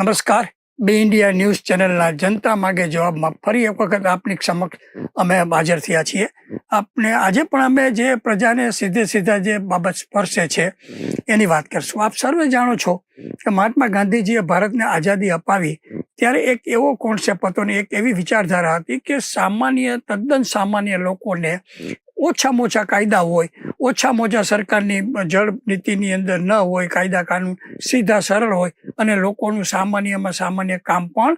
નમસ્કાર. બે India news ચેનલના જનતા માગે જવાબમાં ફરી એક વખત આપની સમક્ષ અમે હાજર થયા છીએ. આપને આજે પણ અમે જે પ્રજાને સીધે સીધા જે બાબત સ્પર્શે છે, એની વાત કરશું. આપ સર્વે જાણો છો કે મહાત્મા ગાંધીજીએ ભારતને આઝાદી અપાવી ત્યારે એક એવો કોન્સેપ્ટ હતો ને એક એવી વિચારધારા હતી કે સામાન્ય, તદ્દન સામાન્ય લોકોને ઓછામાં ઓછા કાયદા હોય, ઓછામાં ઓછા સરકારની જળ નીતિની અંદર ન હોય, કાયદા કાનૂન સીધા સરળ હોય અને લોકોનું સામાન્યમાં સામાન્ય કામ પણ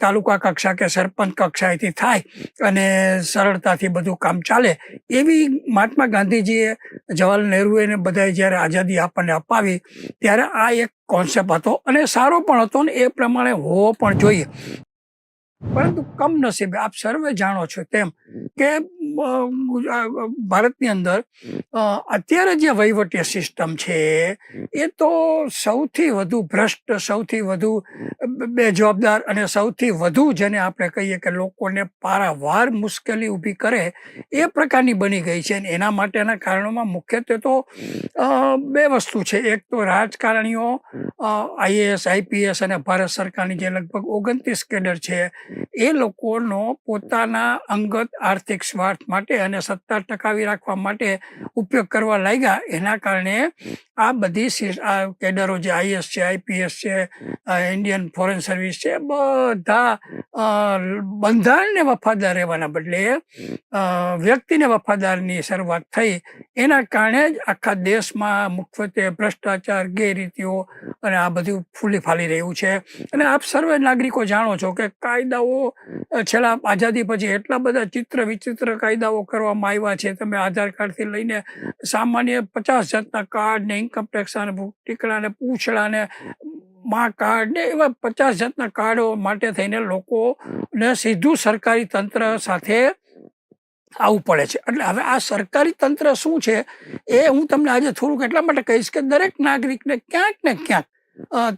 તાલુકા કક્ષા કે સરપંચ કક્ષાએથી થાય અને સરળતાથી બધું કામ ચાલે. એવી મહાત્મા ગાંધીજીએ જવાહરલાલ નહેરુએ ને બધાએ જ્યારે આઝાદી આપણને અપાવી, ત્યારે આ એક કોન્સેપ્ટ હતો અને સારો પણ હતો ને એ પ્રમાણે હોવો પણ જોઈએ. પરંતુ કમનસીબે આપ સર્વે જાણો છો તેમ કે ભારતની અંદર અત્યારે જે વહીવટી સિસ્ટમ છે, એ તો સૌથી વધુ ભ્રષ્ટ, સૌથી વધુ બેજવાબદાર અને સૌથી વધુ જેને આપણે કહીએ કે લોકોને પારાવાર મુશ્કેલી ઊભી કરે, એ પ્રકારની બની ગઈ છે અને એના માટેના કારણોમાં મુખ્યત્વે તો બે વસ્તુ છે. એક તો રાજકારણીઓ આઈએએસ, આઈપીએસ અને ભારત સરકારની જે લગભગ ઓગણત્રીસ કેડર છે, એ લોકોનો પોતાના અંગત આર્થિક સ્વાર્થ માટે અને સત્તા ટકાવી રાખવા માટે ઉપયોગ કરવા લાગ્યા. એના કારણે આ બધી આ કેડરો જે આઈએસ છે, આઈપીએસ છે ઇન્ડિયન ફોરેન સર્વિસ છે, બધા બંધારણને વફાદાર રહેવાના બદલે વ્યક્તિને વફાદારની શરૂઆત થઈ. એના કારણે જ આખા દેશમાં મુખ્યત્વે ભ્રષ્ટાચાર, ગેરરીતિઓ અને આ બધું ફૂલી ફાલી રહ્યું છે. અને આપ સર્વે નાગરિકો જાણો છો કે કાયદાઓ છેલ્લા આઝાદી પછી એટલા બધા ચિત્ર વિચિત્ર કાયદાઓ કરવામાં આવ્યા છે. તમે આધાર કાર્ડથી લઈને સામાન્ય પચાસ જાતના કાર્ડ ને ઇન્કમ ટેક્સ અને ટીકડા ને મા કાર્ડ ને એવા પચાસ જાતના કાર્ડો માટે થઈને લોકોને સીધું સરકારી તંત્ર સાથે આવવું પડે છે. એટલે હવે આ સરકારી તંત્ર શું છે એ હું તમને આજે થોડુંક એટલા માટે કહીશ કે દરેક નાગરિકને ક્યાંક ને ક્યાંક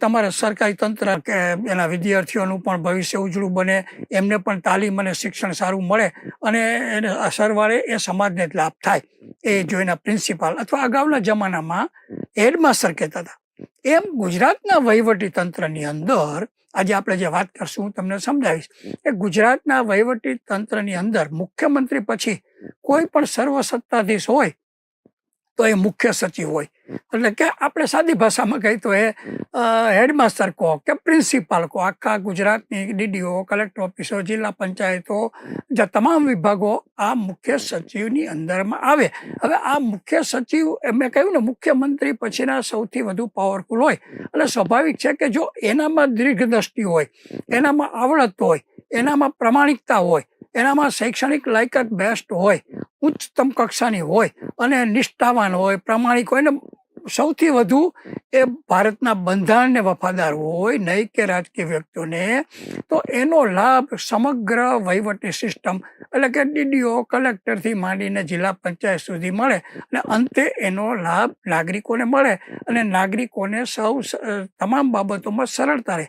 તમારે સરકારી તંત્ર કે એના વિદ્યાર્થીઓનું પણ ભવિષ્ય ઉજળું બને, એમને પણ તાલીમ અને શિક્ષણ સારું મળે અને એને સરવાળે એ સમાજને જ લાભ થાય. એ જોઈને પ્રિન્સિપાલ અથવા અગાઉના જમાનામાં હેડમાસ્ટર કહેતા હતા. એમ ગુજરાતના વહીવટી તંત્રની અંદર, આજે આપણે જે વાત કરશું હું તમને સમજાવીશ, કે ગુજરાતના વહીવટી તંત્રની અંદર મુખ્યમંત્રી પછી કોઈ પણ સર્વસત્તાધીશ હોય તો એ મુખ્ય સચિવ હોય. એટલે કે આપણે સાદી ભાષામાં કહીએ તો એ હેડમાસ્ટર કહો કે પ્રિન્સિપાલ કહો, આખા ગુજરાતની ડીડીઓ, કલેક્ટર ઓફિસો, જિલ્લા પંચાયતો, જે તમામ વિભાગો આ મુખ્ય સચિવની અંદરમાં આવે. હવે આ મુખ્ય સચિવ મેં કહ્યું ને, મુખ્યમંત્રી પછીના સૌથી વધુ પાવરફુલ હોય. એટલે સ્વાભાવિક છે કે જો એનામાં દીર્ઘદ્રષ્ટિ હોય, એનામાં આવડત હોય, એનામાં પ્રમાણિકતા હોય એનામાં શૈક્ષણિક લાયકાત બેસ્ટ હોય, ઉચ્ચતમ કક્ષાની હોય અને નિષ્ઠાવાન હોય, પ્રામાણિક હોય ને સૌથી વધુ એ ભારતના બંધારણને વફાદાર હોય, નહીં કે રાજકીય વ્યક્તિઓને. તો એનો લાભ સમગ્ર વહીવટી સિસ્ટમ એટલે કે ડીડીઓ કલેક્ટરથી માંડીને જિલ્લા પંચાયત સુધી મળે અને અંતે એનો લાભ નાગરિકોને મળે અને નાગરિકોને સૌ તમામ બાબતોમાં સરળતા રહે.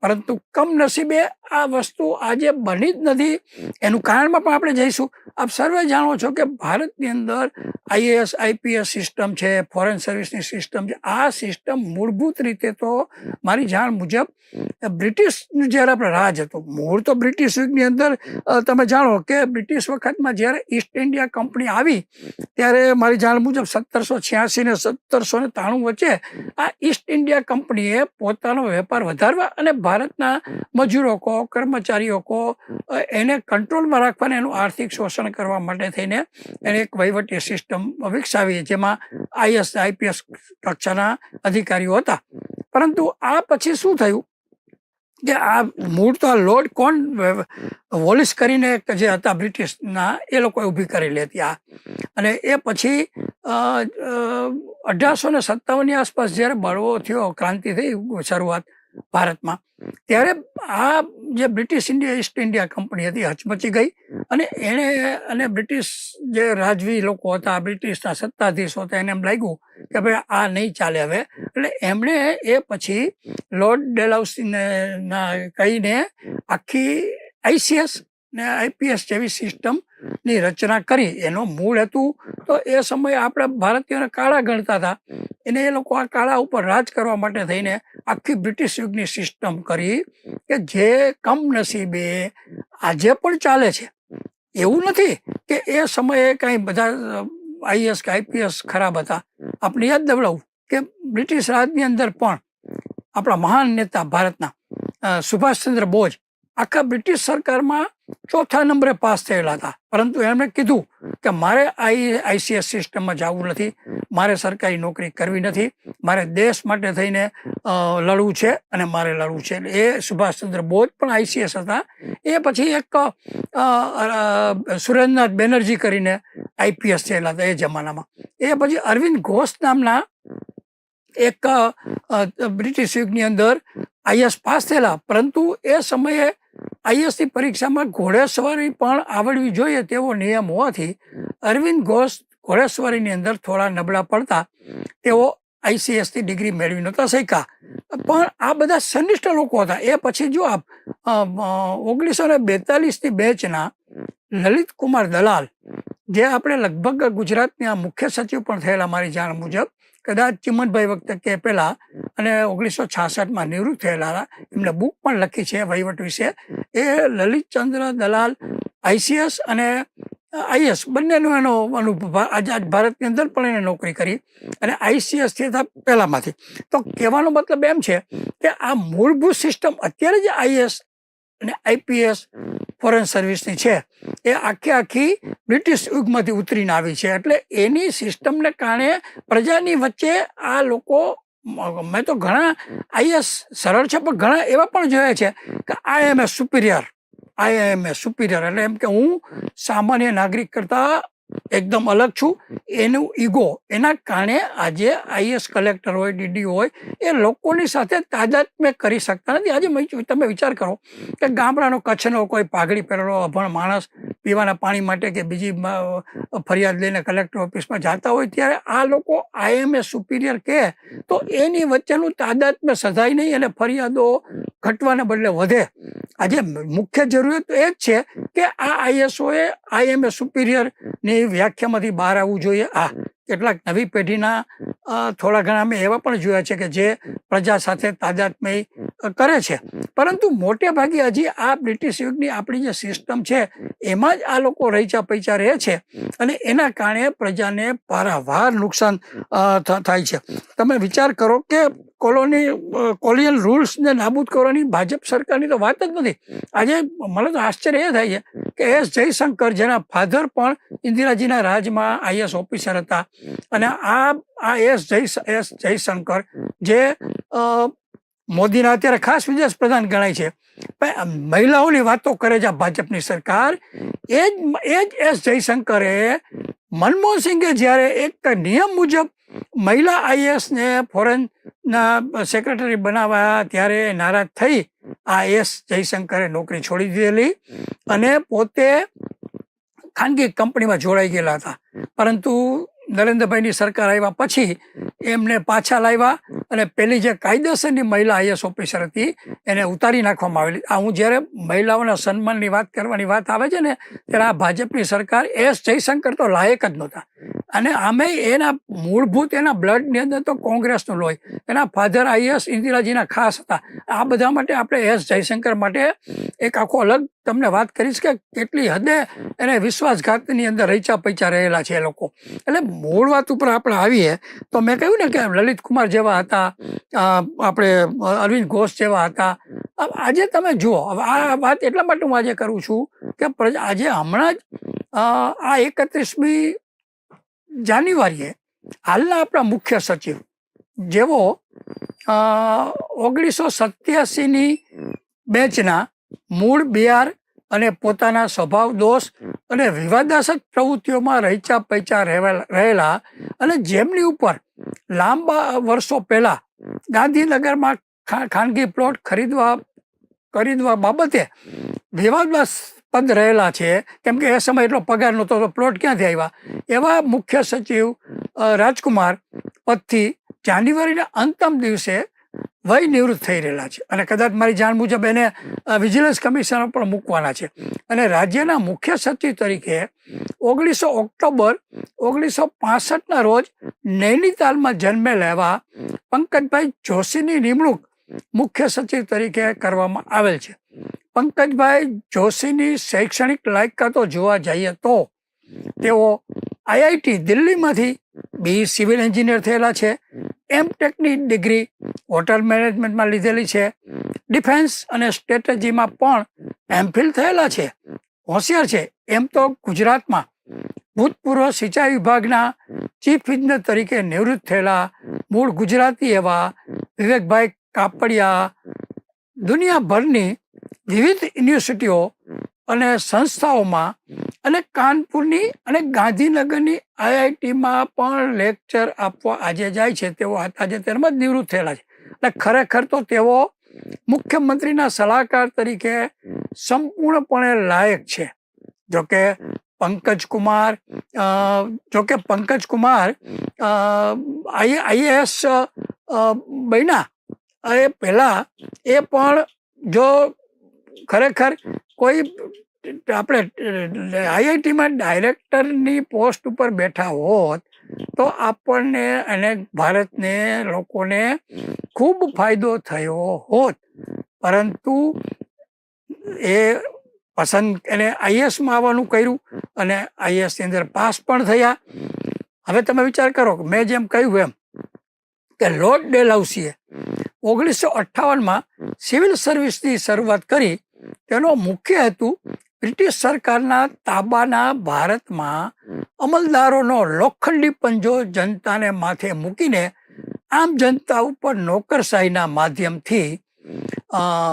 પરંતુ કમનસીબે આ વસ્તુ આજે બની જ નથી. એનું કારણમાં પણ આપણે જઈશું. આપ સર્વે જાણો છો કે ભારતની અંદર આઈએએસ, આઈપીએસ સિસ્ટમ છે, ફોરેન સર્વિસની સિસ્ટમ છે, આ સિસ્ટમ મૂળભૂત રીતે તો મારી જાણ મુજબ બ્રિટિશનું જ્યારે આપણે રાજ હતું, મૂળ તો બ્રિટિશ યુગની અંદર તમે જાણો કે બ્રિટિશ વખતમાં જ્યારે ઈસ્ટ ઇન્ડિયા કંપની આવી, ત્યારે મારી જાણ મુજબ સત્તરસો છ્યાસી ને સત્તરસો ને ત્રાણું વચ્ચે આ ઈસ્ટ ઇન્ડિયા કંપનીએ પોતાનો વેપાર વધારવા અને ભારતના મજૂરો કો, કર્મચારીઓ કો એને કંટ્રોલમાં રાખવાને એનું આર્થિક શોષણ કરવા માટે થઈને એને એક વહીવટી સિસ્ટમ વિકસાવી જેમાં આઈએસ આઈપીએસ કક્ષાના અધિકારીઓ હતા. પરંતુ આ પછી શું થયું કે આ મૂળ તો આ લોર્ડ કોણ વોલિસ કરીને જે હતા બ્રિટિશના, એ લોકોએ ઊભી કરેલી હતી આ. અને એ પછી અઢારસો ને સત્તાવનની આસપાસ જ્યારે બળવો થયો, ક્રાંતિ થઈ શરૂઆત ભારતમાં. ત્યારે આ જે British India, East India company હતી, હચમચી ગઈ અને એણે અને બ્રિટિશ જે રાજવી લોકો હતા, બ્રિટિશના સત્તાધીશો હતા, એને એમ લાગ્યું કે ભાઈ આ નહીં ચાલે હવે. એટલે એમણે એ પછી લોર્ડ ડેલાઉસીને કહીને આખી આઈસીએસ ને આઈપીએસ જેવી સિસ્ટમ ની રચના કરી. એનો મૂળ હેતુ તો એ સમયે આપણે ભારતીયોને કાળા ગણતા હતા. એને એ લોકો આ કાળા ઉપર રાજ કરવા માટે થઈને આખી બ્રિટિશ યુગની સિસ્ટમ કરી કે જે કમનસીબે આજે પણ ચાલે છે. એવું નથી કે એ સમયે કાંઈ બધા, આઈએસ કે આઈપીએસ ખરાબ હતા. આપણે યાદ દવડાવું કે બ્રિટિશ રાજની અંદર પણ આપણા મહાન નેતા ભારતના સુભાષચંદ્ર બોઝ આખા બ્રિટિશ સરકારમાં ચોથા નંબરે પાસ થયેલા હતા. પરંતુ એમણે કીધું કે મારે આઈ આઈસીએસ સિસ્ટમમાં જવું નથી. મારે સરકારી નોકરી કરવી નથી. મારે દેશ માટે થઈને લડવું છે અને મારે લડવું છે. એ સુભાષચંદ્ર બોઝ પણ આઈસીએસ હતા. એ પછી એક સુરેન્દ્રનાથ બેનર્જી કરીને આઈપીએસ થયેલા હતા એ જમાનામાં. એ પછી અરવિંદ ઘોષ નામના એક બ્રિટિશ યુગની અંદર આઈએસ પાસ થયેલા. પરંતુ એ સમયે આઈએસની પરીક્ષામાં ઘોડેસવારી પણ આવડવી જોઈએ તેવો નિયમ હોવાથી અરવિંદ ઘોષ ઘોડેસવારીની અંદર થોડા નબળા પડતા તેઓ આઈસીએસની ડિગ્રી મેળવી નહોતા શક્યા. પણ આ બધા સનિષ્ઠ લોકો હતા. એ પછી જો આપ ઓગણીસો ને બેતાલીસની બેચના લલિત કુમાર દલાલ, જે આપણે લગભગ ગુજરાતની મુખ્ય સચિવ પણ થયેલા મારી જાણ મુજબ કદાચ ચિમનભાઈ વખતે કે પહેલા અને ઓગણીસો છાસઠમાં નિવૃત્ત થયેલા હતા. એમને બુક પણ લખી છે વહીવટ વિશે એ લલિતચંદ્ર દલાલ, આઈસીએસ અને આઈએસ બંનેનો એનો અનુભવ આજ ભારતની અંદર પણ એને નોકરી કરી અને આઈસીએસથી હતા પહેલામાંથી તો કહેવાનો મતલબ એમ છે કે આ મૂળભૂત સિસ્ટમ અત્યારે જે આઈએસ અને આઈપીએસ ફોરેન સર્વિસની છે. એ આખી આખી બ્રિટિશ યુગમાંથી ઉતરીને આવી છે. એટલે એની સિસ્ટમને કારણે પ્રજાની વચ્ચે આ લોકો, મ- તો ઘણા આઈએસ સરળ છે, પણ ઘણા એવા પણ જોયા છે કે આઈ એમ એ સુપિરિયર આઈ એમ એ સુપિરિયર એટલે એમ કે હું સામાન્ય નાગરિક કરતા એકદમ અલગ છું. એનું ઈગો, એના કારણે આજે આઈએસ કલેક્ટર હોય ડીડી હોય, એ લોકોની સાથે તાદાત્મ્ય કરી શકતા નથી. આજે મેં- તમે વિચાર કરો કે ગામડાનો કચ્છનો કોઈ પાઘડી પહેરેલો અભણ માણસ પીવાના પાણી માટે કે બીજી ફરિયાદ લઈને કલેક્ટર ઓફિસમાં જતા હોય ત્યારે આ લોકો આઈએમએ સુપિરિયર કહે તો એની વચ્ચેનું તાદાત્મ્ય સધાય નહીં અને ફરિયાદો ઘટવાને બદલે વધે. આજે મુખ્ય જરૂરિયાત તો એ જ છે કે આ આઈએસઓએ આઈએમએ સુપિરિયરની વ્યાખ્યામાંથી બહાર આવવું જોઈએ. આ કેટલાક નવી પેઢીના થોડા ઘણા અમે એવા પણ જોયા છે કે જે પ્રજા સાથે તાદાત્મય કરે છે. પરંતુ મોટે ભાગે હજી આ બ્રિટિશ યુગની આપણી જે સિસ્ટમ છે, એમાં જ આ લોકો રહીચા પૈચા રહે છે અને એના કારણે પ્રજાને પારાવાર નુકસાન થાય છે. તમે વિચાર કરો કે કોલોની કોલિયન રૂલ્સને નાબૂદ કરવાની ભાજપ સરકારની તો વાત જ નથી. આજે મને તો આશ્ચર્ય એ થાય છે કે એસ જયશંકર, જેના ફાધર પણ ઇન્દિરાજીના રાજમાં આઈએસ ઓફિસર હતા. અને આ આ એસ જય એસ જયશંકર, જે મોદીના અત્યારે ખાસ વિદેશ પ્રધાન ગણાય છે. મહિલાઓની વાતો કરે છે આ ભાજપની સરકાર. એ જ એ જ એસ જયશંકરે મનમોહન સિંઘે જ્યારે એક નિયમ મુજબ મહિલા આઈએસને ફોરેનના સેક્રેટરી બનાવ્યા ત્યારે નારાજ થઈ આ એસ જયશંકરે નોકરી છોડી દીધેલી અને પોતે ખાનગી કંપનીમાં જોડાઈ ગયેલા હતા. પરંતુ નરેન્દ્રભાઈની સરકાર આવ્યા પછી એમને પાછા લાવ્યા અને પેલી જે કાયદેસરની મહિલા આઈએસ ઓફિસર હતી, એને ઉતારી નાખવામાં આવેલી. આ હું જ્યારે મહિલાઓના સન્માનની વાત કરવાની વાત આવે છે ને, ત્યારે આ ભાજપની સરકાર એસ જયશંકર તો લાયક જ નહોતા. અને આમે એના મૂળભૂત એના બ્લડની અંદર તો કોંગ્રેસનું લોહી. એના ફાધર આઈએસ ઇન્દિરાજીના ખાસ હતા. આ બધા માટે આપણે એસ જયશંકર માટે એક આખો અલગ તમને વાત કરીશ કે કેટલી હદે એને વિશ્વાસઘાતની અંદર રૈચા પૈચા રહેલા છે એ લોકો. એટલે મૂળ વાત ઉપર આપણે આવીએ, તો મેં કહ્યું ને કે લલિત કુમાર જેવા હતા આપણે અરવિંદ ઘોષ જેવા હતા. આજે તમે જુઓ આ વાત એટલા માટે હું આજે કરું છું કે આજે હમણાં જ આ એકત્રીસમી જાન્યુઆરીએ હાલના આપણા મુખ્ય સચિવ, જેવો ઓગણીસો સત્યાસીની બેચના મૂળ બિહાર અને પોતાના સ્વભાવ દોષ અને વિવાદાસ્પદ પ્રવૃત્તિઓમાં રહીચા પૈચા રહેલા અને જેમની ઉપર લાંબા વર્ષો પહેલા ગાંધીનગરમાં ખાનગી પ્લોટ ખરીદવા ખરીદવા બાબતે વિવાદાસ્પદ રહેલા છે. કેમ કે એ સમય એટલો પગાર નહોતો, તો પ્લોટ ક્યાંથી આવ્યા? એવા મુખ્ય સચિવ રાજકુમાર પદથી જાન્યુઆરીના અંતિમ દિવસે વય નિવૃત્ત થઈ રહેલા છે. અને કદાચ મારી જાણ મુજબ એને વિજિલન્સ કમિશનર પણ મૂકવાના છે. અને રાજ્યના મુખ્ય સચિવ તરીકે ઓગણીસો ઓક્ટોબર, ઓગણીસો પાસઠના રોજ નૈનીતાલમાં જન્મે એવા પંકજભાઈ જોશીની નિમણૂક મુખ્ય સચિવ તરીકે કરવામાં આવેલ છે. પંકજભાઈ જોશીની શૈક્ષણિક લાયકાતો જોવા જઈએ તો તેઓ આઈઆઈટી દિલ્હીમાંથી બી સિવિલ એન્જિનિયર થયેલા છે. એમ ટેકની ડિગ્રી હોટલ મેનેજમેન્ટમાં લીધેલી છે. ડિફેન્સ અને સ્ટ્રેટેજીમાં પણ એમફિલ થયેલા છે. હોશિયાર છે. એમ તો ગુજરાતમાં ભૂતપૂર્વ સિંચાઈ વિભાગના ચીફ ઇજનેર તરીકે નિવૃત્ત થયેલા મૂળ ગુજરાતી એવા વિવેકભાઈ કાપડિયા, દુનિયાભરની વિવિધ યુનિવર્સિટીઓ અને સંસ્થાઓમાં અને કાનપુરની અને ગાંધીનગરની આઈઆઈટીમાં પણ લેક્ચર આપવા આજે જાય છે. તેઓ તાજેતરમાં જ નિવૃત્ત થયેલા છે. એટલે ખરેખર તો તેઓ મુખ્યમંત્રીના સલાહકાર તરીકે સંપૂર્ણપણે લાયક છે. જોકે પંકજ કુમાર જોકે પંકજ કુમાર આઈએએસ બન્યા. એ પહેલા એ પણ જો ખરેખર કોઈ આપણે આઈઆઈટીમાં ડાયરેક્ટરની પોસ્ટ ઉપર બેઠા હોત, તો આપણને અને ભારતને લોકોને ખૂબ ફાયદો થયો હોત. પરંતુ એ પસંદ એને આઈએસમાં આવવાનું કર્યું અને આઈએસની અંદર પાસ પણ થયા. હવે તમે વિચાર કરો કે મેં જેમ કહ્યું એમ કે લોર્ડ ડેલાઉસીએ ઓગણીસો અઠ્ઠાવનમાં સિવિલ સર્વિસની શરૂઆત કરી. તેનો મુખ્ય હેતુ બ્રિટિશ સરકારના તાબાના ભારતમાં અમલદારોનો લોખંડી પંજો જનતાને માથે મૂકીને આમ જનતા ઉપર નોકરશાહીના માધ્યમથી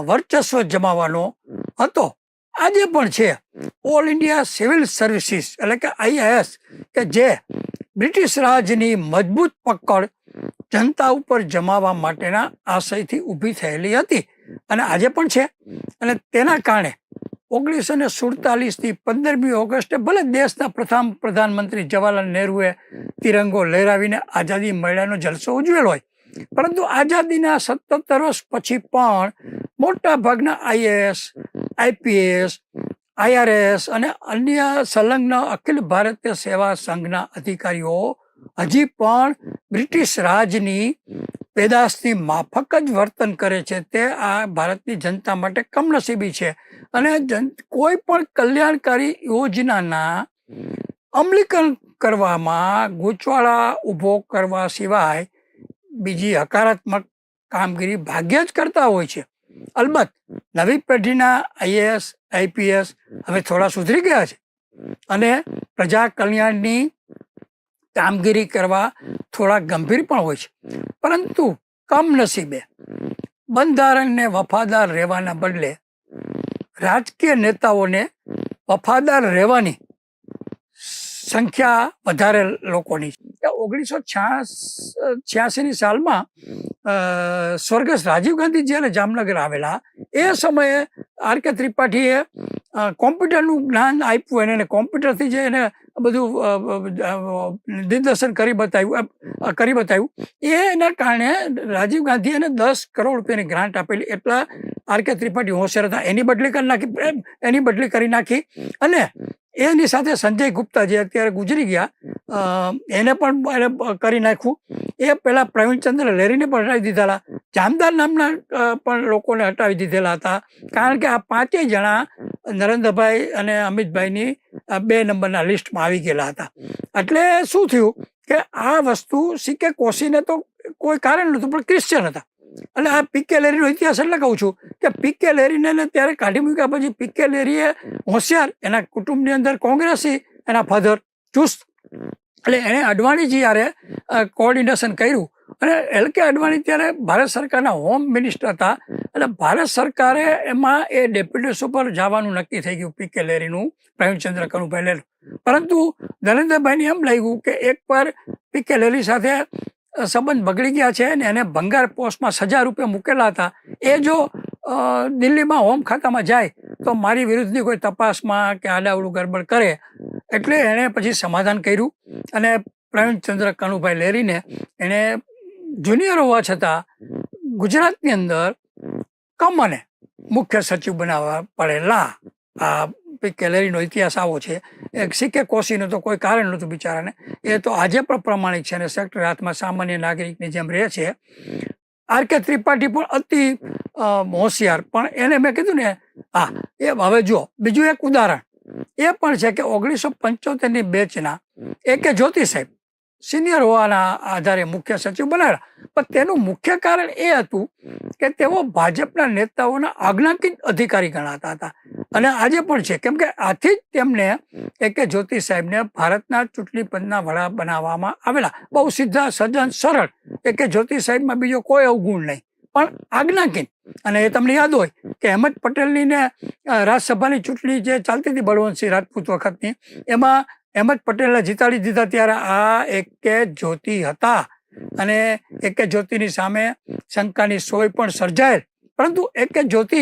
વર્ચસ્વ જમાવવાનો હતો. આજે પણ છે. ઓલ ઇન્ડિયા સિવિલ સર્વિસીસ એટલે કે આઈએએસ કે જે બ્રિટિશ રાજની મજબૂત પકડ જનતા ઉપર જમાવવા માટેના આશયથી ઊભી થયેલી હતી. અને આજે પણ છે. અને તેના કારણે ઓગણીસો ને સુડતાલીસથી પંદરમી ઓગસ્ટે ભલે દેશના પ્રથમ પ્રધાનમંત્રી જવાહરલાલ નહેરુએ તિરંગો લહેરાવીને આઝાદી મળ્યાનો જલસો ઉજવેલો હોય. પરંતુ આઝાદીના સત્તર વર્ષ પછી પણ મોટા ભાગના આઈએએસ આઈપીએસ આઈઆરએસ અને અન્ય સંલગ્ન અખિલ ભારતીય સેવા સંઘના અધિકારીઓ હજી પણ બ્રિટિશ રાજની પેદાશની માફક જ વર્તન કરે છે તે આ ભારતની જનતા માટે કમનસીબી છે. અને કોઈ પણ કલ્યાણકારી યોજનાના અમલીકરણ કરવામાં ગૂંચવાળા ઊભો કરવા સિવાય બીજી હકારાત્મક કામગીરી ભાગ્ય જ કરતા હોય છે. અલબત્ત, નવી પેઢીના આઈએએસ, આઈપીએસ હવે થોડા સુધરી ગયા છે. અને પ્રજા કલ્યાણની કામગીરી કરવા થોડા ગંભીર પણ હોય છે. પરંતુ કમનસીબે બંધારણને વફાદાર રહેવાના બદલે રાજકીય નેતાઓને વફાદાર રહેવાની સંખ્યા વધારે લોકોની છે. ઓગણીસો છ્યાસીની સાલમાં સ્વર્ગસ્થ રાજીવ ગાંધી જ્યારે જામનગર આવેલા. એ સમયે આર કે ત્રિપાઠીએ કોમ્પ્યુટરનું જ્ઞાન આપ્યું એને કોમ્પ્યુટરથી જે એને બધું દિગ્દર્શન કરી બતાવ્યું. કરી બતાવ્યું. એના કારણે રાજીવ ગાંધી એને દસ કરોડ રૂપિયાની ગ્રાન્ટ આપેલી. એટલા આર કે ત્રિપાઠી હોશિયાર હતા. એની બદલી કરી નાખી એની બદલી કરી નાખી. અને એની સાથે સંજય ગુપ્તા જે અત્યારે ગુજરી ગયા એને પણ કરી નાખ્યું. એ પહેલા પ્રવીણચંદ્ર લેરીને પણ હટાવી દીધેલા. જામદાર નામના પણ લોકોને હટાવી દીધેલા હતા. કારણ કે આ પાંચેય જણા નરેન્દ્રભાઈ અને અમિતભાઈની બે નંબરના લિસ્ટમાં આવી ગયેલા હતા. એટલે શું થયું કે આ વસ્તુ સીકે કોશીને તો કોઈ કારણ નહોતું, પણ ક્રિશ્ચિયન હતા. એટલે આ પીકે લેરીનો ઇતિહાસ એટલે કહું છું કે પીકે લેરીને ત્યારે કાઢી મૂક્યા પછી પીકે લેરીએ હોશિયાર, એના કુટુંબની અંદર કોંગ્રેસી, એના ફાધર ચુસ્ત. એટલે એણે અડવાણીજી યારે કોઓર્ડિનેશન કર્યું. અને એલ કે અડવાણી ત્યારે ભારત સરકારના હોમ મિનિસ્ટર હતા. એટલે ભારત સરકારે એમાં એ ડેપ્યુટીસ ઉપર જવાનું નક્કી થઈ ગયું પીકે લેરીનું પ્રવીણચંદ્ર કનુભાઈ લેલું પરંતુ નરેન્દ્રભાઈને એમ લાગ્યું કે એકવાર પીકે લેરી સાથે સંબંધ બગડી ગયા છે ને એને ભંગાર પોસ્ટમાં સજા રૂપે મૂકેલા હતા, એ જો દિલ્હીમાં હોમ ખાતામાં જાય, તો મારી વિરુદ્ધની કોઈ તપાસમાં કે આડાવડું ગડબડ કરે. એટલે એણે પછી સમાધાન કર્યું અને પ્રવીણચંદ્ર કનુભાઈ લેરીને એણે જુનિયર હોવા છતાં ગુજરાતની અંદર કમને મુખ્ય સચિવ બનાવવા પડેલા આ કેલેરીનો ઇતિહાસ આવો છે. એક સિક્કે કોશીનું તો કોઈ કારણ નહોતું બિચારાને. એ તો આજે પણ પ્રમાણિક છે અને સેક્ટર હાથમાં સામાન્ય નાગરિકની જેમ રહે છે. આર કે ત્રિપાઠી પણ અતિ હોશિયાર. પણ એને મેં કીધું ને હા એ હવે જો બીજું એક ઉદાહરણ. એ પણ છે કે ઓગણીસો પંચોતેરની બેચના એ કે જ્યોતિ સાહેબ સિનિયર હોવાના આધારે મુખ્ય સચિવ બનાવ્યા પણ તેનું મુખ્ય કારણ એ હતું કે તેઓ ભાજપના નેતાઓના આજ્ઞાકીન અધિકારી ગણાતા હતા. અને આજે પણ છે. કેમ કે આથી જ તેમને એ કે જ્યોતિ સાહેબને ભારતના ચૂંટણી પંચના વડા બનાવવામાં આવેલા. બહુ સીધા, સજ્જન, સરળ. એ કે જ્યોતિ સાહેબમાં બીજો કોઈ અવગુણ નહીં. પણ આજ્ઞાકીન અને એ તમને યાદ હોય કે અહેમદ પટેલની ને રાજ્યસભાની ચૂંટણી જે ચાલતી હતી બળવંતસિંહ રાજપૂત વખતની, એમાં અહેમદ પટેલને જીતાડી દીધા ત્યારે આ એક જ્યોતિ હતા અને એકે જ્યોતિની સામે શંકાની સોય પણ સર્જાયેલ. પરંતુ એકે જ્યોતિ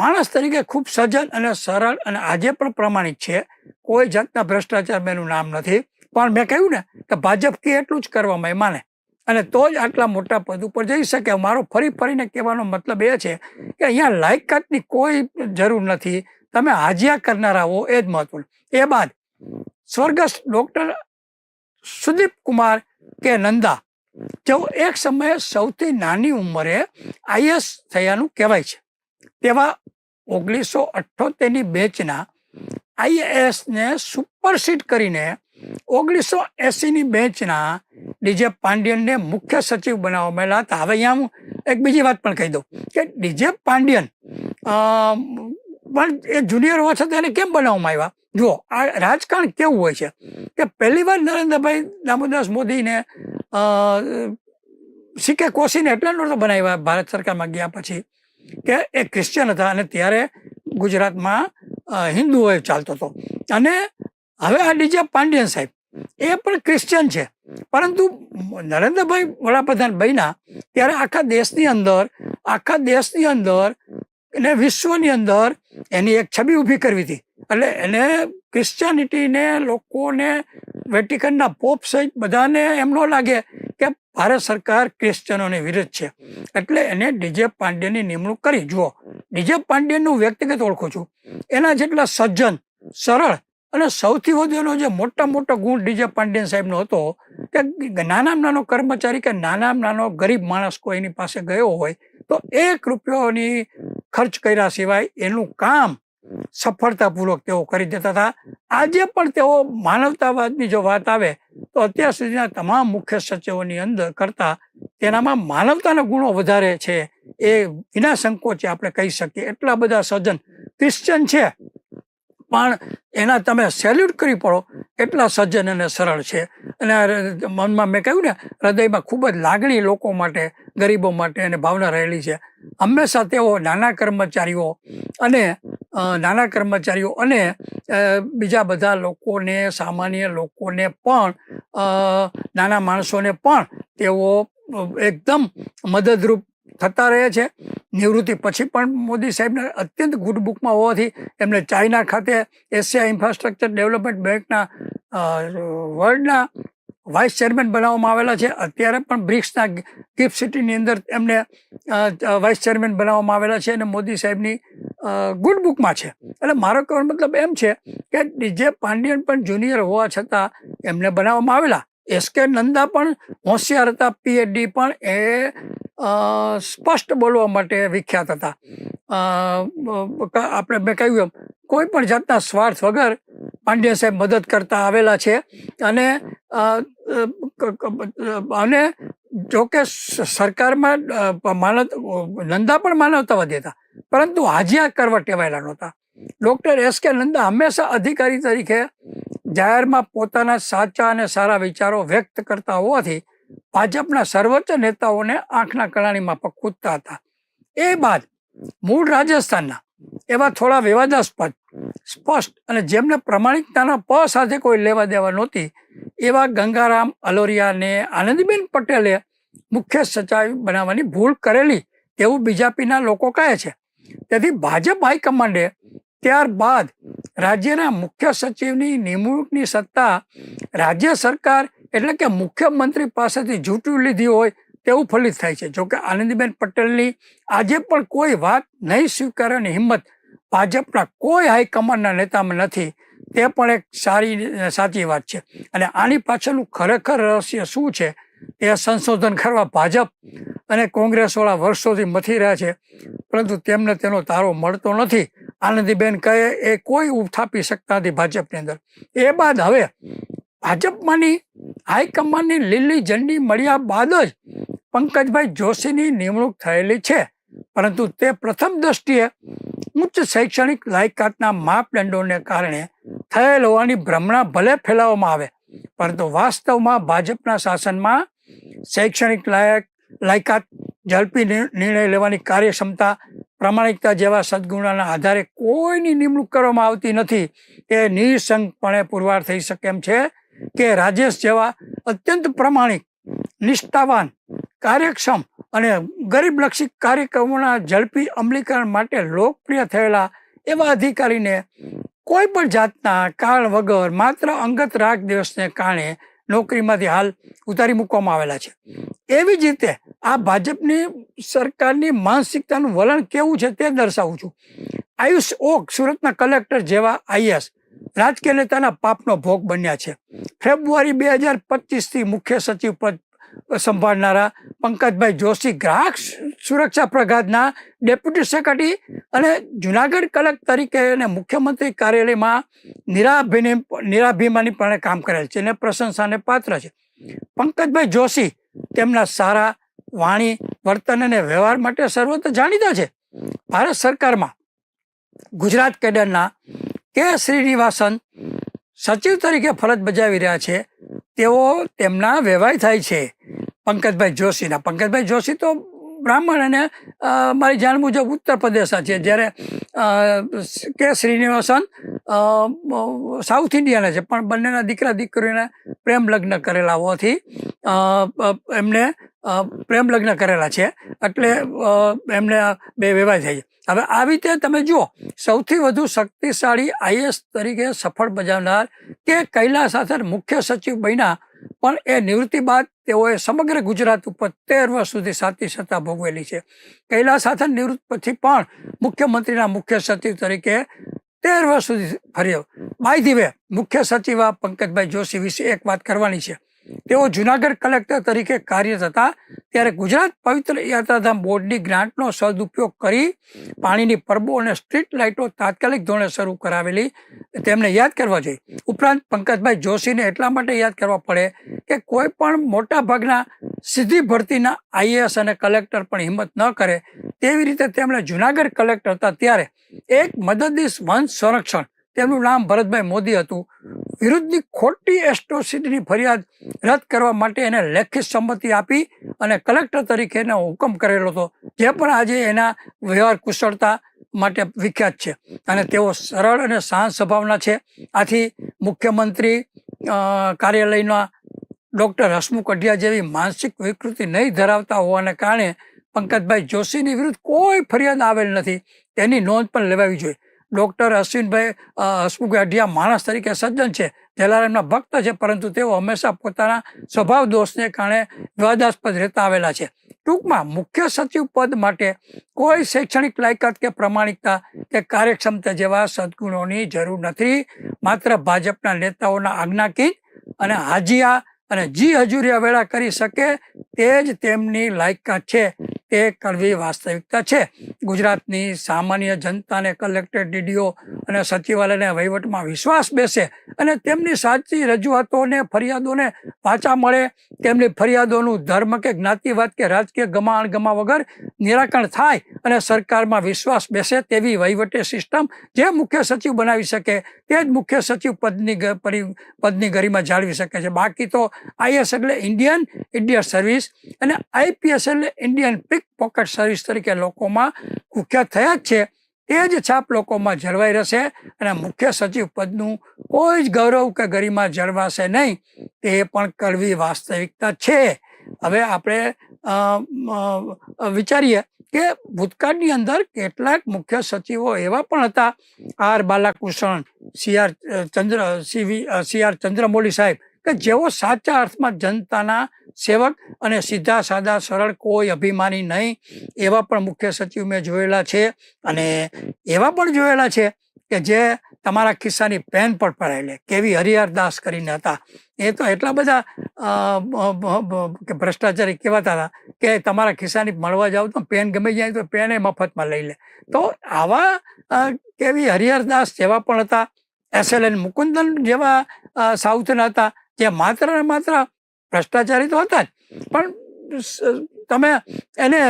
માણસ તરીકે ખૂબ સજ્જન અને સરળ અને આજે પણ પ્રમાણિક છે. કોઈ જાતના ભ્રષ્ટાચાર મેનું નામ નથી. પણ મેં કહ્યું ને કે ભાજપ કે એટલું જ કરવામાં માને અને તો જ આટલા મોટા પદ ઉપર જઈ શકે. મારો ફરી ફરીને કહેવાનો મતલબ એ છે કે અહીંયા લાયકાતની કોઈ જરૂર નથી. તમે હાજિયા કરનારા હો એ જ મહત્વનું. એ બાદ સ્વર્ગસ્થ ડૉક્ટર સુદીપ કુમાર કે નંદા જેઓ એક સમયે સૌથી નાની ઉંમરે આઈએસ થયાનું કહેવાય છે. તેવા ઓગણીસો અઠ્ઠોતેરની બેચના આઈએએસને સુપરસીડ કરીને ઓગણીસો એસીની બેચના ડીજે પાંડિયનને મુખ્ય સચિવ બનાવવામાં આવેલા હતા. હવે અહીંયા હું એક બીજી વાત પણ કહી દઉં કે ડીજે પાંડિયન પણ એ જુનિયર હોવા છતાં એને કેમ બનાવવામાં આવ્યા? જુઓ, આ રાજકારણ કેવું હોય છે કે પહેલી વાર નરેન્દ્રભાઈ દામોદાસ મોદીને સીકે કોશીને એટલે નહોતો બનાવ્યા ભારત સરકારમાં ગયા પછી કે એ ક્રિશ્ચિયન હતા અને ત્યારે ગુજરાતમાં હિન્દુઓએ હિન્દુઓ ચાલતો હતો. અને હવે આ ડીજે પાંડિયન સાહેબ, એ પણ ક્રિશ્ચિયન છે. પરંતુ નરેન્દ્રભાઈ વડાપ્રધાન બન્યા ત્યારે આખા દેશની અંદર, આખા દેશની અંદર અને વિશ્વની અંદર એની એક છબી ઊભી કરવી હતી. એટલે એને ક્રિશ્ચિયાનિટીને લોકોને વેટિકનના પોપ સહિત બધાને એમ ન લાગે કે ભારત સરકાર ક્રિશ્ચનોની વિરુદ્ધ છે. એટલે એને ડીજે પાંડ્યની નિમણૂક કરી. જુઓ ડીજે પાંડ્યનું વ્યક્તિગત ઓળખું છું. એના જેટલા સજ્જન, સરળ અને સૌથી વધુ એનો જે મોટા મોટો ગુણ ડીજે પાંડ્યન સાહેબનો હતો કે નાનામાં નાનો કર્મચારી કે નાનામાં નાનો ગરીબ માણસ કોઈ એની પાસે ગયો હોય તો એક રૂપિયોની ખર્ચ કર્યા સિવાય એનું કામ સફળતાપૂર્વક તેઓ કરી દેતા હતા. આજે પણ તેઓ માનવતાવાદની જો વાત આવે, તો અત્યાર સુધીના તમામ મુખ્ય સચિવોની અંદર કરતાં તેનામાં માનવતાના ગુણો વધારે છે. એ વિના સંકોચે આપણે કહી શકીએ. એટલા બધા સજ્જન ક્રિશ્ચન છે. પણ એના તમે સેલ્યુટ કરી પડો. એટલા સજ્જન અને સરળ છે. અને મનમાં મેં કહ્યું ને, હૃદયમાં ખૂબ જ લાગણી લોકો માટે, ગરીબો માટે અને ભાવના રહેલી છે. હંમેશા તેઓ નાના કર્મચારીઓ અને નાના કર્મચારીઓ અને બીજા બધા લોકોને, સામાન્ય લોકોને પણ નાના માણસોને પણ તેઓ એકદમ મદદરૂપ થતા રહે છે. નિવૃત્તિ પછી પણ મોદી સાહેબને અત્યંત ગુડ બુકમાં હોવાથી એમને ચાઇના ખાતે એશિયા ઇન્ફ્રાસ્ટ્રક્ચર ડેવલપમેન્ટ બેંકના વર્લ્ડના વાઇસ ચેરમેન બનાવવામાં આવેલા છે. અત્યારે પણ બ્રિક્સના ગિફ્ટ સિટીની અંદર એમને વાઇસ ચેરમેન બનાવવામાં આવેલા છે અને મોદી સાહેબની ગુડ બુકમાં છે. એટલે મારો કહેવાનો મતલબ એમ છે કે જે પાંડિયન પણ જુનિયર હોવા છતાં એમને બનાવવામાં આવેલા. એસ કે નંદા પણ હોશિયાર હતા પીએચડી પણ એ સ્પષ્ટ બોલવા માટે વિખ્યાત હતા. આપણે મેં કહ્યું એમ, કોઈ પણ જાતના સ્વાર્થ વગર પાંડ્ય સાહેબ મદદ કરતા આવેલા છે અને અને જોકે સરકારમાં માનવ નંદા પણ માનવતાવાદી હતા, પરંતુ હાજિયા કરવા ટેવાયેલા નહોતા. ડૉક્ટર એસ કે નંદા હંમેશા અધિકારી તરીકે જાહેરમાં પોતાના સાચા અને સારા વિચારો વ્યક્ત કરતા હોવાથી ભાજપના સર્વોચ્ચ નેતાઓને આંખના કળાણીમાં પણ કૂદતા હતા. એ બાદ મૂળ રાજસ્થાનના એવા થોડા વિવાદાસ્પદ, સ્પષ્ટ અને જેમને પ્રમાણિકતાના પ સાથે કોઈ લેવા દેવા નહોતી, એવા ગંગારામ અલોરિયાને આનંદીબેન પટેલે મુખ્ય સચિવ બનાવવાની ભૂલ કરેલી તેવું બીજેપીના લોકો કહે છે. તેથી ભાજપ હાઈકમાન્ડે ત્યારબાદ રાજ્યના મુખ્ય સચિવની નિમણૂકની સત્તા રાજ્ય સરકાર એટલે કે મુખ્યમંત્રી પાસેથી ઝૂંટવી લીધી હોય તેવું ફલિત થાય છે. જોકે આનંદીબેન પટેલની આજે પણ કોઈ વાત નહીં સ્વીકારવાની હિંમત ભાજપના કોઈ હાઈકમાન્ડના નેતામાં નથી. તે પણ એક સારી, સાચી વાત છે. અને આની પાછળનું ખરેખર રહસ્ય શું છે? એ સંશોધન કરવા ભાજપ અને કોંગ્રેસવાળા વર્ષોથી મથી રહ્યા છે. પરંતુ તેમને તેનો તારો મળતો નથી. આનંદીબેન કહે, એ કોઈ ઉથાપી શકતા નથી ભાજપની અંદર. એ બાદ હવે ભાજપમાંની હાઈકમાન્ડની લીલી ઝંડી મળ્યા બાદ જ પંકજભાઈ જોશીની નિમણૂક થયેલી છે. પરંતુ તે પ્રથમ દ્રષ્ટિએ ઉચ્ચ શૈક્ષણિક લાયકાતના માપદંડોને કારણે થયેલ હોવાની ભ્રમણા ભલે ફેલાવવામાં આવે, પરંતુ વાસ્તવમાં ભાજપના શાસનમાં શૈક્ષણિક લાયક, લાયકાત ઝડપી નિર્ણય લેવાની કાર્યક્ષમતા પ્રામાણિકતા જેવા સદગુણોના આધારે કોઈની નિમણૂક કરવામાં આવતી નથી. એ નિસંગપણે પુરવાર થઈ શકે એમ છે કે રાજેશ જેવા અત્યંત પ્રમાણિક, નિષ્ઠાવાન, કાર્યક્ષમ અને ગરીબલક્ષી કાર્યક્રમોના ઝડપી અમલીકરણ માટે લોકપ્રિય થયેલા એવા અધિકારીને કોઈ પણ જાતના કારણ વગર માત્ર અંગત રાગ દિવસને કારણે નોકરીમાંથી હાલ ઉતારી મૂકવામાં આવેલા છે. એવી જ રીતે આ ભાજપની સરકારની માનસિકતાનું વલણ કેવું છે તે દર્શાવું છું. આયુષ ઓક સુરતના કલેક્ટર જેવા આઈએસ રાજકીય નેતાના પાપનો ભોગ બન્યા છે. ફેબ્રુઆરી બે હજાર પચીસથી મુખ્ય સચિવ પદ સંભાળનારા પંકજભાઈ જોશી ગ્રાહક સુરક્ષા પ્રઘાતના ડેપ્યુટી સેક્રેટરી અને જુનાગઢ કલેક્ટર તરીકે અને મુખ્યમંત્રી કાર્યાલયમાં નિરાભિની નિરાભિમાનીપણે કામ કરેલ છે અને પ્રશંસાને પાત્ર છે. પંકજભાઈ જોશી તેમના સારા વાણી, વર્તન અને વ્યવહાર માટે સર્વત્ર જાણીતા છે. ભારત સરકારમાં ગુજરાત કેડરના કે શ્રીનિવાસન સચિવ તરીકે ફરજ બજાવી રહ્યા છે. તેઓ તેમના વેવાય થાય છે. પંકજભાઈ જોશીના. પંકજભાઈ જોશી તો બ્રાહ્મણ અને મારી જાણ મુજબ ઉત્તર પ્રદેશના છે. જ્યારે કે શ્રીનિવાસન સાઉથ ઇન્ડિયાના છે. પણ બંનેના દીકરા દીકરીને પ્રેમ લગ્ન કરેલા હોવાથી એમને પ્રેમ લગ્ન કરેલા છે. એટલે એમને બે વેવાય થઈ હવે આવી રીતે તમે જુઓ, સૌથી વધુ શક્તિશાળી આઈએસ તરીકે સફળ બજાવનાર કે કૈલાસ આથર મુખ્ય સચિવ બન્યા, પણ એ નિવૃત્તિ બાદ તેઓએ સમગ્ર ગુજરાત ઉપર તેર વર્ષ સુધી સાતી સત્તા ભોગવેલી છે. કૈલાસ આથર નિવૃત્ત પછી પણ મુખ્યમંત્રીના મુખ્ય સચિવ તરીકે તેર વર્ષ સુધી ફર્યો. બાય ધી વે મુખ્ય સચિવ આ પંકજભાઈ જોશી વિશે એક વાત કરવાની છે. તેઓ જુનાગઢ કલેક્ટર તરીકે કાર્યરત હતા. ત્યારે ગુજરાત પવિત્ર યાત્રાધામ બોર્ડની ગ્રાન્ટનો સદુપયોગ કરી પાણીની પરબો અને સ્ટ્રીટ લાઇટો તાત્કાલિક ધોરણે શરૂ કરાવેલી. તેમને યાદ કરવા જોઈએ. ઉપરાંત પંકજભાઈ જોશીને એટલા માટે યાદ કરવા પડે કે કોઈ પણ મોટા ભાગના સીધી ભરતીના આઈએએસ અને કલેક્ટર પણ હિંમત ન કરે. તેવી રીતે તેમણે જુનાગઢ કલેક્ટર હતા ત્યારે એક મદદનીશ વંશ સંરક્ષણ તેમનું નામ ભરતભાઈ મોદી હતું. વિરુદ્ધની ખોટી એસ્ટ્રોસિટીની ફરિયાદ રદ કરવા માટે એને લેખિત સંમતિ આપી અને કલેક્ટર તરીકે એનો હુકમ કરેલો હતો. જે પણ આજે એના વ્યવહાર કુશળતા માટે વિખ્યાત છે. અને તેઓ સરળ અને શાંત સ્વભાવના છે. આથી મુખ્યમંત્રી કાર્યાલયના ડૉક્ટર હસમુખ અઢિયા જેવી માનસિક વિકૃતિ નહીં ધરાવતા હોવાને કારણે પંકજભાઈ જોશીની વિરુદ્ધ કોઈ ફરિયાદ આવેલ નથી. તેની નોંધ પણ લેવાવી જોઈએ. ડૉક્ટર અશ્વિનભાઈ હસમુખ અઢિયા માણસ તરીકે સજ્જન છે. જલારામના ભક્ત છે, પરંતુ તેઓ હંમેશા પોતાના સ્વભાવ દોષને કારણે વિવાદાસ્પદ રહેતા આવેલા છે. ટૂંકમાં, મુખ્ય સચિવ પદ માટે કોઈ શૈક્ષણિક લાયકાત કે પ્રમાણિકતા કે કાર્યક્ષમતા જેવા સદગુણોની જરૂર નથી. માત્ર ભાજપના નેતાઓના આજ્ઞાકીન અને હાજીયા અને જી હજુરિયા વેળા કરી શકે તે જ તેમની લાયકાત છે. તે કડવી વાસ્તવિકતા છે. ગુજરાતની સામાન્ય જનતાને કલેક્ટર, ડીડીઓ અને સચિવાલયના વહીવટમાં વિશ્વાસ બેસે અને તેમની સાચી રજૂઆતોને, ફરિયાદોને પાછા મળે. તેમની ફરિયાદોનું ધર્મ કે જ્ઞાતિવાદ કે રાજકીય ગમાણ ગમા વગર નિરાકરણ થાય અને સરકારમાં વિશ્વાસ બેસે તેવી વહીવટી સિસ્ટમ જે મુખ્ય સચિવ બનાવી શકે, તે જ મુખ્ય સચિવ પદની પદની ગરિમા જાળવી શકે છે. બાકી તો આઈએસ એટલે ઇન્ડિયન ઇન્ડિયન સર્વિસ અને આઈપીએસ એટલે ઇન્ડિયન પિક પોકેટ સર્વિસ તરીકે લોકોમાં કુખ્યાત થયા જ છે. એ જ છાપ લોકોમાં જળવાઈ રહેશે અને મુખ્ય સચિવ પદનું કોઈ જ ગૌરવ કે ગરિમા જળવાશે નહીં. તે પણ કડવી વાસ્તવિકતા છે. હવે આપણે વિચારીએ કે ભૂતકાળની અંદર કેટલાક મુખ્ય સચિવો એવા પણ હતા. આર બાલાકૃષ્ણ, સી આર ચંદ્ર સીવી સી આર ચંદ્રમૌલી સાહેબ, કે જેઓ સાચા અર્થમાં જનતાના સેવક અને સીધા, સાદા, સરળ કોઈ અભિમાની નહીં. એવા પણ મુખ્ય સચિવ મેં જોયેલા છે અને એવા પણ જોયેલા છે કે જે તમારા ખિસ્સાની પેન પણ પડાવી લે કેવી હરિહર દાસ કરીને હતા. એ તો એટલા બધા કે ભ્રષ્ટાચારી કહેવાતા હતા કે તમારા ખિસ્સાની મળવા જાઓ તો પેન ગમે જાય તો પેન એ મફતમાં લઈ લે. તો આવા કેવી હરિહર દાસ જેવા પણ હતા. એસએલએન મુકુંદન જેવા સાઉથના હતા. જે માત્ર ને માત્ર ભ્રષ્ટાચારી તો હતા જ. પણ તમે એને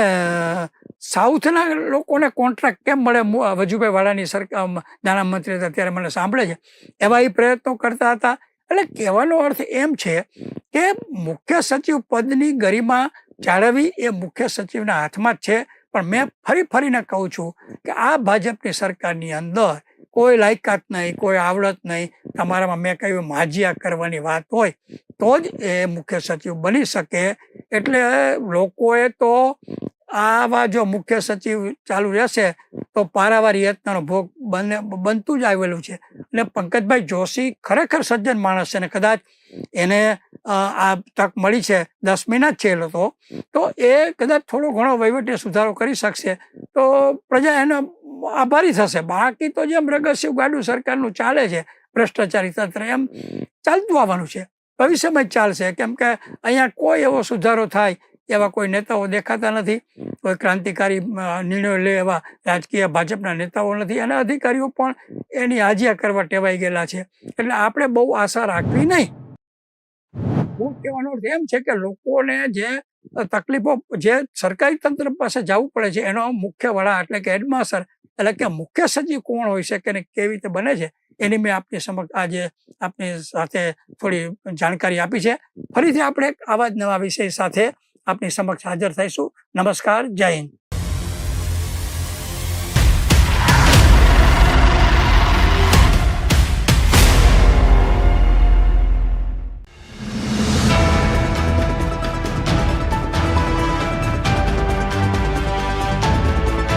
સાઉથના લોકોને કોન્ટ્રાક્ટ કેમ મળે? વજુભાઈ વાળાની સરકાર નાણામંત્રી હતા ત્યારે મને સાંભળે છે. એવા એ પ્રયત્નો કરતા હતા. એટલે કહેવાનો અર્થ એમ છે કે મુખ્ય સચિવ પદની ગરિમા જાળવવી એ મુખ્ય સચિવના હાથમાં જ છે. પણ મેં ફરી ફરીને કહું છું કે આ ભાજપની સરકારની અંદર કોઈ લાયકાત નહીં, કોઈ આવડત નહીં. તમારામાં મેં કહ્યું માજિયા કરવાની વાત હોય તો જ એ મુખ્ય સચિવ બની શકે. એટલે લોકોએ તો આવા જો મુખ્ય સચિવ ચાલુ રહેશે, તો પારાવાર યત્નનો ભોગ બને, બનતું જ આવેલું છે. અને પંકજભાઈ જોશી ખરેખર સજ્જન માણસ છે અને કદાચ એને આ તક મળી છે, દસ મહિના જ છે એ લોકો તો એ કદાચ થોડો ઘણો વહીવટી સુધારો કરી શકશે. તો પ્રજા એનો આભારી થશે. બાકી તો જેમ રગસ્યું ગાડું સરકારનું ચાલે છે, ભ્રષ્ટાચારી તંત્ર એમ ચાલતું આવવાનું છે. ભવિષ્યમાં જ ચાલશે. કેમ કે અહીંયા કોઈ એવો સુધારો થાય એવા કોઈ નેતાઓ દેખાતા નથી. કોઈ ક્રાંતિકારી નિર્ણયો લે એવા રાજકીય ભાજપના નેતાઓ નથી અને અધિકારીઓ પણ એની હાજિયા કરવા ટેવાઈ ગયેલા છે. એટલે આપણે બહુ આશા રાખવી નહીં. હું કહેવાનો અર્થ એમ છે કે લોકોને જે તકલીફો, જે સરકારી તંત્ર પાસે જવું પડે છે, એનો મુખ્ય વડા એટલે કે હેડમાસ્ટર એટલે કે મુખ્ય સચિવ કોણ હોય છે કે ને કેવી રીતે બને છે, એની મેં આપની સમક્ષ આજે આપની સાથે થોડી જાણકારી આપી છે. ફરીથી આપણે આવા જ નવા વિષય સાથે આપની સમક્ષ હાજર થઈશું. નમસ્કાર, જય હિન્દ.